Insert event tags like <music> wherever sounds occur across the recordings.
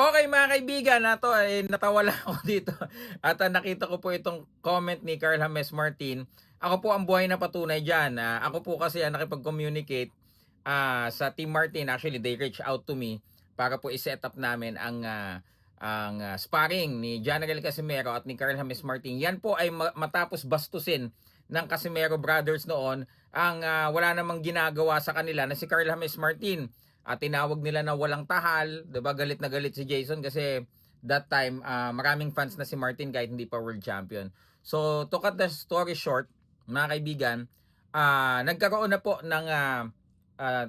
Okay mga kaibigan, na to eh, natawa lang <laughs> ako dito. At ah, nakita ko po itong comment ni Carl James Martin. Ako po ang buhay na patunay dyan. Ah, ako po kasi ang nakipag-communicate ah, sa Team Martin. Actually, they reached out to me para po i-set up namin ang ah, ang ah, sparring ni General Casimero at ni Carl James Martin. Yan po ay ma- matapos bastusin ng Casimero Brothers noon ang ah, wala namang ginagawa sa kanila na si Carl James Martin at tinawag nila na walang tahal, 'di ba? Galit na galit si Jason kasi that time ah, maraming fans na si Martin kahit hindi pa world champion. So, to cut the story short, mga kaibigan, ah, nagkaroon na po ng ah, ah,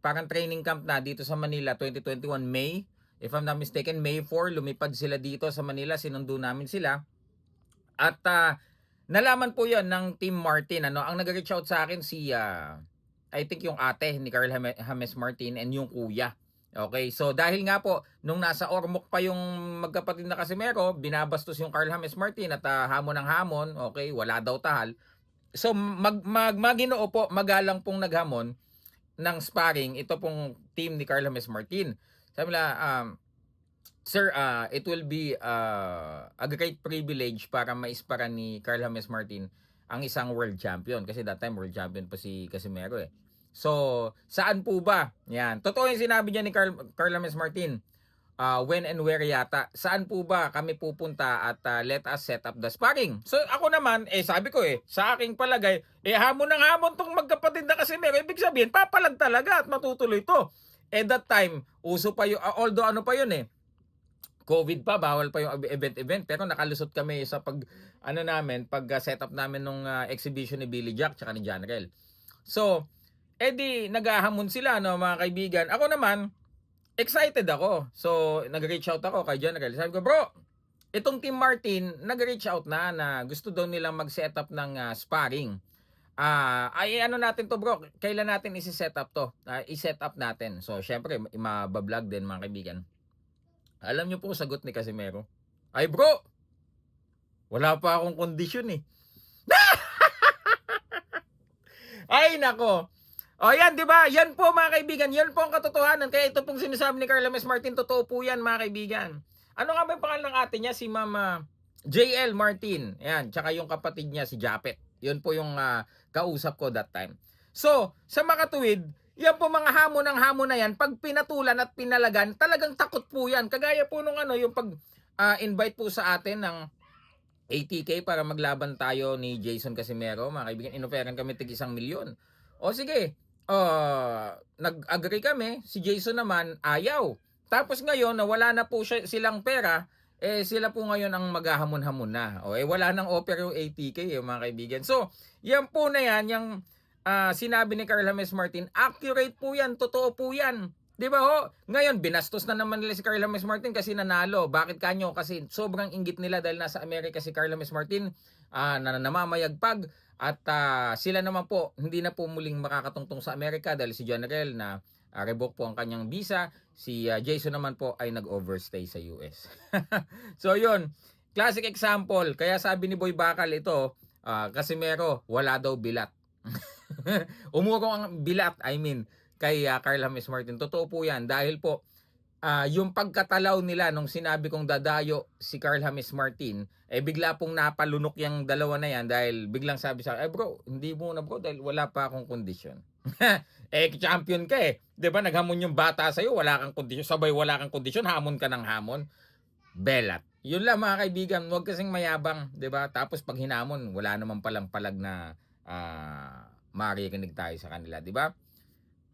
parang training camp na dito sa Manila 2021 May. If I'm not mistaken, May 4 lumipad sila dito sa Manila, sinundo namin sila. At ah, nalaman po 'yon ng Team Martin ano, ang nag-reach out sa akin si ah, I think yung ate ni Carl Jame- James Martin and yung kuya. Okay, so dahil nga po, nung nasa Ormoc pa yung magkapatid na Casimero, binabastos yung Carl James Martin at ah, hamon ng hamon, okay, wala daw tahal. So mag, mag maginoo po, magalang pong naghamon ng sparring ito pong team ni Carl James Martin. Sabi nila, um, Sir, ah, it will be ah, a great privilege para maisparan ni Carl James Martin ang isang world champion kasi that time world champion pa si Casimero eh. So, saan po ba? Yan. Totoo yung sinabi niya ni Carl, Carl James Martin. Ah, when and where yata. Saan po ba kami pupunta at ah, let us set up the sparring? So, ako naman, eh sabi ko eh, sa aking palagay, eh hamon ng hamon tong magkapatid na Casimero. Ibig sabihin, papalag talaga at matutuloy to. Eh that time, uso pa yung, ah, although ano pa yun eh, COVID pa, bawal pa yung event-event. Pero nakalusot kami sa pag, ano namin, pag uh, setup namin nung uh, exhibition ni Billy Jack tsaka ni John. So, edi, naghahamon sila, no, mga kaibigan. Ako naman, excited ako. So, nag-reach out ako kay John Rel. Sabi ko, bro, itong Team Martin, nag-reach out na na gusto daw nilang mag-set up ng uh, sparring. Ah, ay ano natin to bro, kailan natin isi-set up to? Ah, i-set up natin. So, syempre, mabablog din mga kaibigan. Alam niyo po sagot ni Casimero. Ay bro, wala pa akong kondisyon eh. <laughs> Ay nako. O yan, di ba? Yan po mga kaibigan, yan po ang katotohanan. Kaya ito pong sinasabi ni Carla Mes Martin, totoo po yan mga kaibigan. Ano nga ba yung pangalan ng ate niya? Si Mama JL Martin. Yan, tsaka yung kapatid niya si Japet. Yun po yung ah, kausap ko that time. So, sa makatuwid, yan po mga hamon ng hamon na yan, pag pinatulan at pinalagan, talagang takot po yan. Kagaya po nung ano, yung pag ah, invite po sa atin ng ATK para maglaban tayo ni Jason Casimero, mga kaibigan, inoferan kami tig isang milyon. O sige, ah, nag-agree kami, si Jason naman ayaw. Tapos ngayon, na wala na po siya, silang pera, eh sila po ngayon ang maghahamon-hamon na. O eh wala nang offer yung ATK eh, mga kaibigan. So, yan po na yan, yung ah, sinabi ni Carl James Martin, accurate po yan, totoo po yan. 'Di ba ho? Ngayon binastos na naman nila si Carl James Martin kasi nanalo. Bakit kanyo? Kasi sobrang inggit nila dahil nasa Amerika si Carl James Martin ah, na namamayagpag at ah, sila naman po hindi na po muling makakatungtong sa Amerika dahil si General na ah, revoke po ang kanyang visa. Si ah, Jason naman po ay nag-overstay sa US. <laughs> so 'yun, classic example. Kaya sabi ni Boy Bakal ito, ah, Casimero, wala daw bilat. <laughs> Umurong ang bilat, I mean, kay uh, Carl James Martin. Totoo po yan dahil po ah, yung pagkatalaw nila nung sinabi kong dadayo si Carl James Martin, eh bigla pong napalunok yung dalawa na yan dahil biglang sabi sa eh bro, hindi mo na bro dahil wala pa akong kondisyon. <laughs> eh champion ka eh. 'Di ba naghamon yung bata sa iyo, wala kang kondisyon, sabay wala kang kondisyon, hamon ka ng hamon. Belat. Yun lang mga kaibigan, huwag kasing mayabang, 'di ba? Tapos pag hinamon, wala naman palang palag na ah maririnig tayo sa kanila, 'di ba?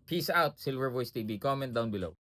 Peace out, Silver Voice TV. Comment down below.